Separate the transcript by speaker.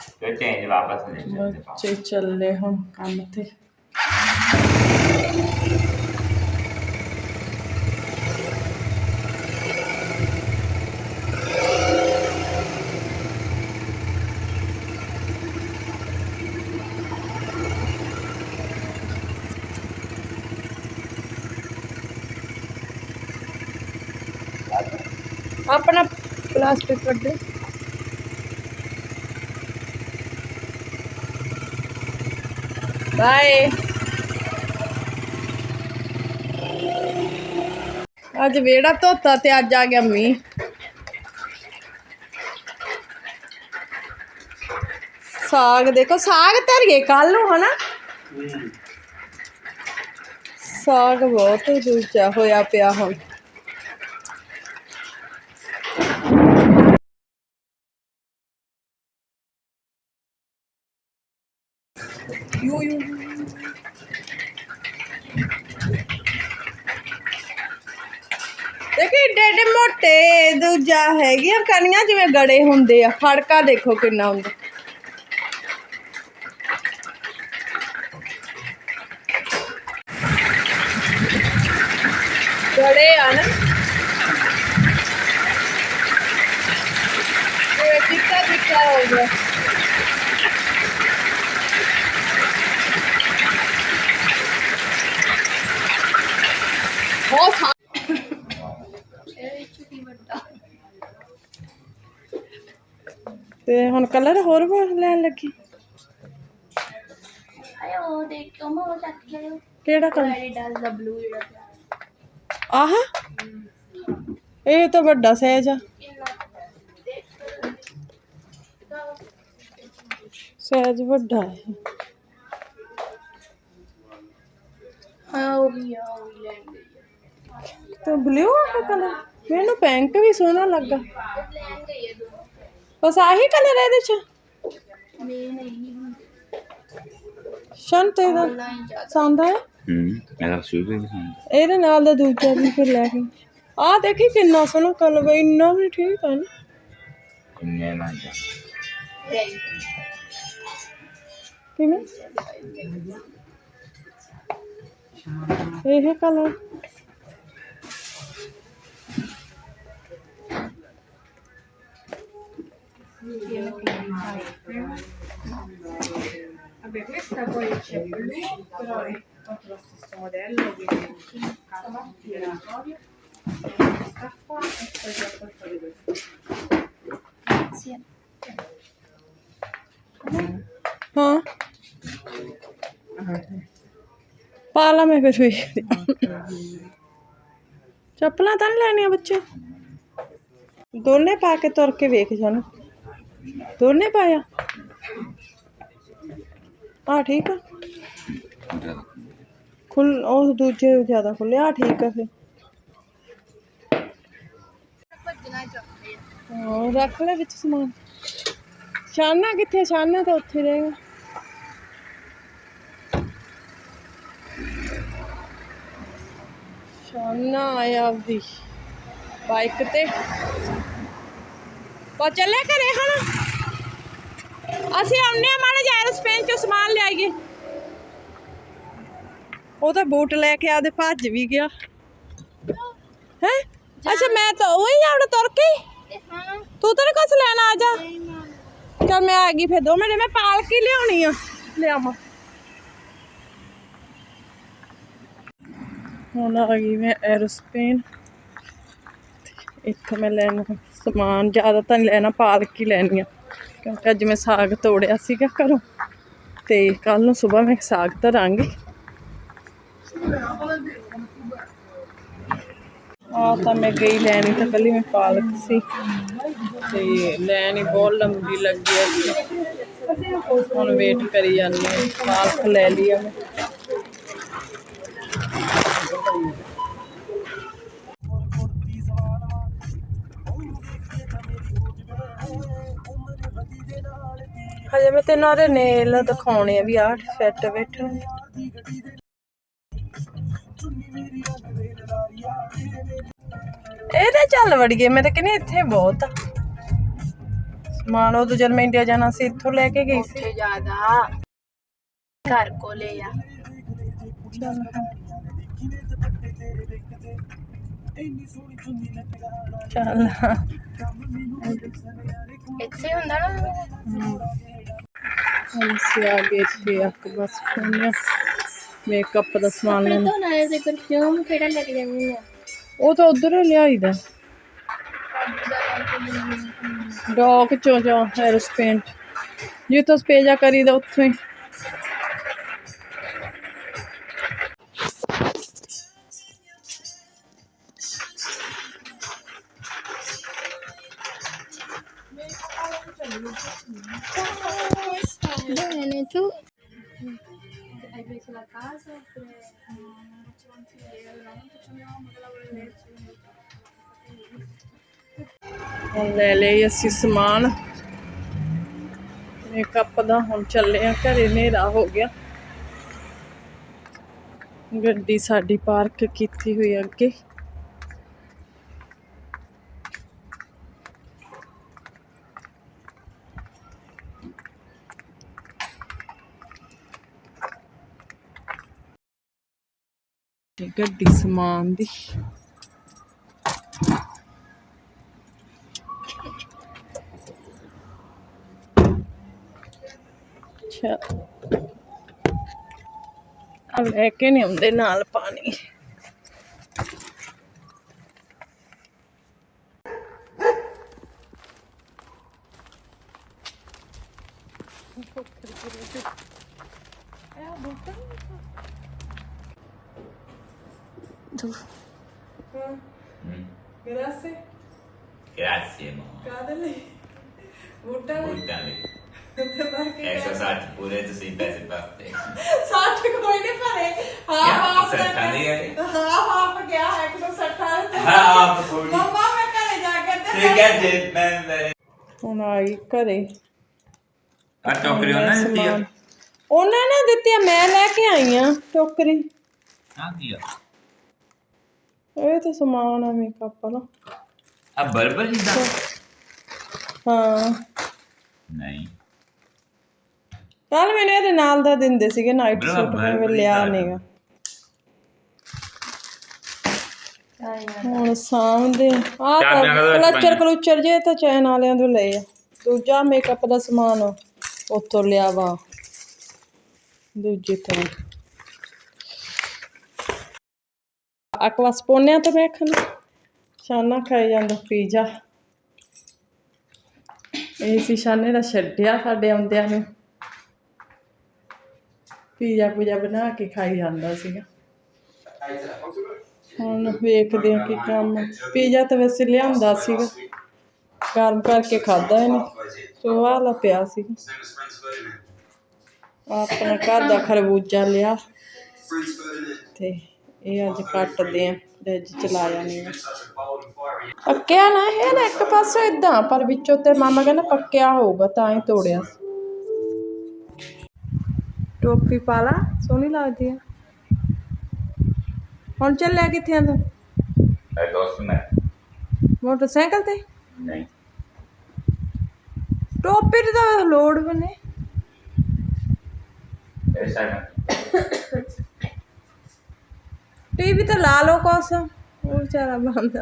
Speaker 1: ਫਿਰ ਚੇਂਜ ਵਾਪਸ ਲੈ ਜਾਂਦੇ ਪਾਪਾ
Speaker 2: ਬੱਚੇ ਚੱਲੇ ਹੁਣ ਕੰਮ ਤੇ ਆਪਣਾ ਪਲਾਸਟਿਕ ਕੱਢੇ ਬਾਏ ਅੱਜ ਵੇੜਾ ਧੋਤਾ ਤੇ ਅੱਜ ਆ ਗਿਆ ਮੀਂਹ। ਸਾਗ ਦੇਖੋ ਸਾਗ ਧਰੀਏ ਕੱਲ ਨੂੰ ਹਨਾ? ਸਾਗ ਬਹੁਤ ਦੂਜਾ ਹੋਇਆ ਪਿਆ ਹੁਣ। ਦੇਖੀ ਏਡੇ ਏਡੇ ਮੋਟੇ ਦੂਜਾ ਹੈਗੀਆਂ ਕਣੀਆਂ ਜਿਵੇਂ ਗੜੇ ਹੁੰਦੇ ਆ। ਫੜਕਾ ਦੇਖੋ ਕਿੰਨਾ ਹੁੰਦਾ। ਗੜੇ ਆ ਨਾ। ਇਹ ਟਿੱਕਾ ਟਿੱਕਾ ਹੋ ਗਿਆ ਬਹੁਤ ਖਾ ਤੇ ਹੁਣ ਕਲਰ ਹੋਰ ਵਾ ਲੈਣ ਲੱਗੀ?
Speaker 3: ਆਇਓ ਦੇਖੋ ਮੈਂ ਉਹ ਚੱਕ ਲਿਓ
Speaker 2: ਕਿਹੜਾ ਕਲਰ
Speaker 3: ਐਡੀਡਾਸ ਦਾ ਬਲੂ ਜਿਹੜਾ ਪਿਆ।
Speaker 2: ਆਹ? ਇਹ ਤਾਂ ਵੱਡਾ ਸਾਈਜ਼ ਆ। ਸਾਈਜ਼ ਵੱਡਾ ਹੈ।
Speaker 3: ਹਾਂ ਉਹ ਵੀ ਆ ਉਹ ਵੀ ਲੈਣ ਗਈ
Speaker 2: ਤੇ ਬਲੂ ਆ ਕਲਰ ਮੈਨੂੰ ਪਿੰਕ ਵੀ ਸੋਹਣਾ ਲੱਗਾ। ਬਸ ਆਹੀ ਕਲਰ ਇਹਦੇ ਚ?
Speaker 3: ਮੈਂ ਨਹੀਂ
Speaker 2: ਸ਼ੰਤ ਇਹਦਾ।
Speaker 3: ਲਾਈਨ ਜਾ
Speaker 2: ਸੰਦਾ ਹੈ
Speaker 1: ਹੂੰ ਇਹਦਾ ਸ਼ੂਜ਼ ਵੀ ਨਹੀਂ
Speaker 2: ਇਹਦੇ ਨਾਲ ਦਾ ਦੂਜਾ ਵੀ ਫਿਰ ਲੈ ਕੇ। ਆਹ ਦੇਖੀ ਕਿੰਨਾ ਸੋਹਣਾ ਕਲਰ ਵਾ ਇੰਨਾ ਵੀ ਠੀਕ ਨਾ।
Speaker 1: ਕਿੰਨੇ ਨਾ ਜਾ
Speaker 2: ਕਿਵੇਂ? ਇਹ colour
Speaker 4: Questa poi c'è blu, però è proprio lo stesso modello, quindi calma, tiratorio, sta qua e poi c'è qualcosa di questo.
Speaker 3: Grazie.
Speaker 2: ਹਾਂ ਪਾ ਲਾ ਮੈਂ ਫਿਰ ਵੇਖਦੀ ਚੱਪਲਾਂ ਤਾਂ ਨਹੀਂ ਲੈਣੀਆਂ ਬੱਚੇ ਦੋਨੇ ਪਾ ਕੇ ਤੁਰ ਕੇ ਵੇਖ ਜਾਣ ਦੋਨੇ ਪਾਇਆ? ਆ ਠੀਕ ਆ। ਖੁੱਲ, ਉਹ ਦੂਜੇ ਜ਼ਿਆਦਾ ਖੁੱਲੇ ਆ ਠੀਕ ਆ ਫਿਰ।
Speaker 3: ਭੱਜਣਾ
Speaker 2: ਰੱਖ ਲੈ ਵਿੱਚ ਸਮਾਨ। ਸ਼ਾਨਾ ਕਿੱਥੇ? ਸ਼ਾਨਾ ਤਾਂ ਉੱਥੇ ਰਹੇਗਾ ਸ਼ਾਨਾ ਆਇਆ ਆਪਦੀ ਬਾਈਕ ਤੇ। ਪਾ ਚੱਲੇ ਘਰੇ ਹੁਣ। ਅਸੀਂ ਆਉਨੇ ਆ ਮਾੜੇ ਜਿਹਾ ਸਪੇਨ ਚੋਂ ਸਮਾਨ ਲਿਆਈਏ ਉਹ ਤਾਂ ਬੂਟ ਲੈ ਕੇ ਆਦੇ ਭੱਜ ਵੀ ਗਿਆ। ਹੈ? ਅੱਛਾ ਮੈਂ ਤਾਂ ਉਹੀ ਆਉਣਾ ਤੁਰ ਕੇ?
Speaker 3: ਤੇ
Speaker 2: ਤੂੰ ਕੁਛ ਲੈਣਾ ਆ ਜਾ। ਚੱਲ ਮੈਂ ਆ ਗਈ ਫਿਰ ਦੋ ਮਿੰਟ। ਮੈਂ ਪਾਲਕੀ ਲਿਆਉਣੀ ਆ। ਲਿਆਵਾਂ ਹੁਣ ਆ ਗਈ ਮੈਂ ਐਰੋਸਪੇਨ। ਇੱਥੋਂ ਮੈਂ ਲੈਣਾ। ਸਮਾਨ ਜ਼ਿਆਦਾ ਤਾਂ ਨਹੀਂ ਲੈਣਾ ਹੀ ਲੈਣੀ ਆ। ਕਿਉਂਕਿ ਅੱਜ ਮੈਂ ਸਾਗ ਤੋੜਿਆ ਸੀਗਾ ਘਰੋਂ ਤੇ ਕੱਲ ਨੂੰ ਸਵੇਰ ਮੈਂ ਸਾਗ ਧਰਾਂਗੀ। ਆ ਤਾਂ ਮੈਂ ਗਈ ਲੈਣੀ ਤਾਂ ਕੱਲੀ ਮੈਂ ਪਾਲਕ ਸੀ। ਤੇ ਲੈਣੀ ਬਹੁਤ ਲੰਬੀ ਲੱਗੀ ਅੱਗੇ ਹੁਣ ਵੇਟ ਕਰੀ ਜਾਂਦੀ ਪਾਲਕ ਲੈ ਲਈ ਆ ਮੈਂ। ਹਜੇ ਮੈਂ ਤੈਨੂੰ ਉਹਦੇ ਨੇਲ ਦਿਖਾਉਣੇ ਆ ਵੀ ਆਹ ਫਿੱਟ ਬੈਠਣਗੇ ਇਹਦੇ ਚੱਲ ਵੜੀਏ ਮੈਂ ਤਾਂ ਕਹਿੰਦੀ ਇੱਥੇ ਬਹੁਤ ਆ। ਮਾਨ ਉਹ ਜਦ ਮੈਂ ਇੰਡੀਆ ਜਾਣਾ ਸੀ ਇੱਥੋਂ ਲੈ ਕੇ ਗਈ ਸੀ।
Speaker 3: ਉੱਥੇ ਜ਼ਿਆਦਾ ਘਰ ਕੋਲੇ ਆ।
Speaker 2: ਚੱਲ
Speaker 3: ਇੱਥੇ ਹੁੰਦਾ ਨਾ।
Speaker 2: ਹੁਣ ਅਸੀਂ ਆ ਗਏ ਸੀ ਅੱਕ ਬਸ ਪਹੁੰਚਿਆ ਮੇਕਅਪ ਦਾ ਸਮਾਨ ਲੈਣ।
Speaker 3: ਤੋਂ ਨਾਲੇ ਤੇ ਪਰਫਿਊਮ ਕਿਹੜਾ ਲੈ ਕੇ ਜਾਂਦੀ ਆ
Speaker 2: ਉਹ ਤਾਂ ਉਧਰ ਲਿਆਈਦਾ ਡੌਕ ਚੋਂ ਜੋ ਹੈਰਸ ਪੇਂਟ ਜਿੱਥੋਂ ਸਪੇਜਾ ਕਰੀਦਾ ਉੱਥੋਂ ਹੀ।
Speaker 3: Consiglio? Non facciamo che lavoro in
Speaker 2: ਹੁਣ ਲੈ ਲਈ ਅਸੀਂ ਸਮਾਨ ਮੇਕਅਪ ਦਾ ਹੁਣ ਚੱਲੇ ਆ, ਘਰੇ ਹਨੇਰਾ ਹੋ ਗਿਆ ਗੱਡੀ ਸਾਡੀ ਪਾਰਕ ਕੀਤੀ ਹੋਈ ਅੱਗੇ ਤੇ ਗੱਡੀ ਸਮਾਨ ਦੀ। ਅੱਛਾ। ਆ ਲੈ ਕੇ ਨਹੀਂ ਆਉਂਦੇ ਨਾਲ ਪਾਣੀ। Grazie.
Speaker 1: Grazie, mamma.
Speaker 2: Cadele. Butta
Speaker 1: Buttami. Ecco, Sati, pure tu sei pezzi per te.
Speaker 2: ਸੱਠ ਕੋਈ ਨਹੀਂ ਭਰੇ ਹਾਂ
Speaker 1: Yeah,
Speaker 2: ਹਾਫ
Speaker 1: ਸੱਠਾਂ ਨਹੀਂ ਹੈਗੇ।
Speaker 2: ਹਾਂ ਹਾਫ ਗਿਆ 160
Speaker 1: Ah, poi.
Speaker 2: ਮੰਮਾ ਮੈਂ ਘਰੇ ਜਾ ਕੇ ਤੇ
Speaker 1: Sì, che te, ben bene.
Speaker 2: ਹੁਣ ਆਈ ਘਰੇ
Speaker 1: Ma toccare
Speaker 2: ਮੈਂ
Speaker 1: non è
Speaker 2: ਸਮਾਨ-
Speaker 1: il
Speaker 2: ਉਹਨਾਂ ਨੇ ਦਿੱਤੀ ਆ, ਮੈਂ ਲੈ ਕੇ ਆਈ ਆ ਟੋਕਰੀ
Speaker 1: Ah, Dio.
Speaker 2: ਇਹ ਤਾਂ ਸਮਾਨ ਆ ਮੇਕਅਪ ਵਾਲਾ
Speaker 1: Barbara gli dà?
Speaker 2: ਹਾਂ।
Speaker 1: Nej.
Speaker 2: ਕੱਲ ਮੈਨੂੰ ਇਹਦੇ ਨਾਲ ਦਾ ਦਿੰਦੇ ਸੀਗੇ ਨਾਈਟ
Speaker 1: ਬੜਾ
Speaker 2: ਸੂਟ ਮੈਂ ਲਿਆ ਨਹੀਂਗਾ ਹੁਣ ਸਾਹਮਣੇ ਆ। ਕਲਚਰ
Speaker 1: ਪਾਈਆਂ?
Speaker 2: ਕਲੂਚਰ ਜੇ ਤਾਂ ਚੈਨ ਵਾਲਿਆਂ ਤੋਂ ਲਏ ਆ। ਦੂਜਾ ਮੇਕਅਪ ਦਾ ਸਮਾਨ ਉੱਥੋਂ ਲਿਆ ਵਾ। ਦੂਜੇ ਤੋਂ ਅਕਵਾਸ ਪੋਨਿਆ ਤੋਂ ਵੇਖਣ ਸ਼ਾਨਾ ਖਾਈ ਜਾਂਦਾ ਪੀਜ਼ਾ ਇਹ ਸੀ ਸ਼ਾਨੇ ਦਾ ਛੱਡਿਆ ਸਾਡੇ ਆਉਂਦਿਆਂ ਨੂੰ ਪੀਜ਼ਾ ਪੂਜਾ ਬਣਾ ਕੇ ਖਾਈ ਜਾਂਦਾ ਸੀਗਾ ਹੁਣ ਵੇਖਦੇ ਆ ਕੀ ਕੰਮ ਪੀਜ਼ਾ ਤਾਂ ਵੈਸੇ ਲਿਆਂਦਾ ਸੀਗਾ ਗਰਮ ਕਰਕੇ ਖਾਦਾ ਇਹਨੇ ਸੋ ਆਹ ਲਾ ਪਿਆ ਸੀ ਆਪਣਾ ਘਰ ਦਾ ਖਰਬੂਜਾ ਲਿਆ ਤੇ ਇਹ ਅੱਜ ਕੱਟਦੇ ਆ ਫ੍ਰਿਜ ਚਲਾਇਆ ਨਹੀਂ ਪੱਕਿਆ ਨਾ ਇਹ ਨਾ ਇੱਕ ਪਾਸੇ ਇਦਾਂ ਪਰ ਵਿੱਚੋਂ ਤੇ ਮਾਮਾ ਕਹਿੰਦਾ ਪੱਕਿਆ ਹੋਊਗਾ ਤਾਂ ਹੀ ਤੋੜਿਆ। ਟੋਪੀ ਪਾ ਲਾ ਸੋਹਣੀ ਲੱਗਦੀ ਆ। ਹੁਣ ਚੱਲਿਆ ਕਿੱਥੇ ਆਂ ਤੂੰ?
Speaker 1: È addosso me.
Speaker 2: ਮੋਟਰਸਾਈਕਲ ਤੇ?
Speaker 1: Nej.
Speaker 2: ਟੋਪੀ ਦੀ ਤਾਂ ਲੋੜ ਬਣੇ
Speaker 1: E sai
Speaker 2: ਟੀਵੀ ਤਾਂ ਲਾ ਲਓ ਕੋਸ ਉਹ ਵਿਚਾਰਾ ਬੰਦ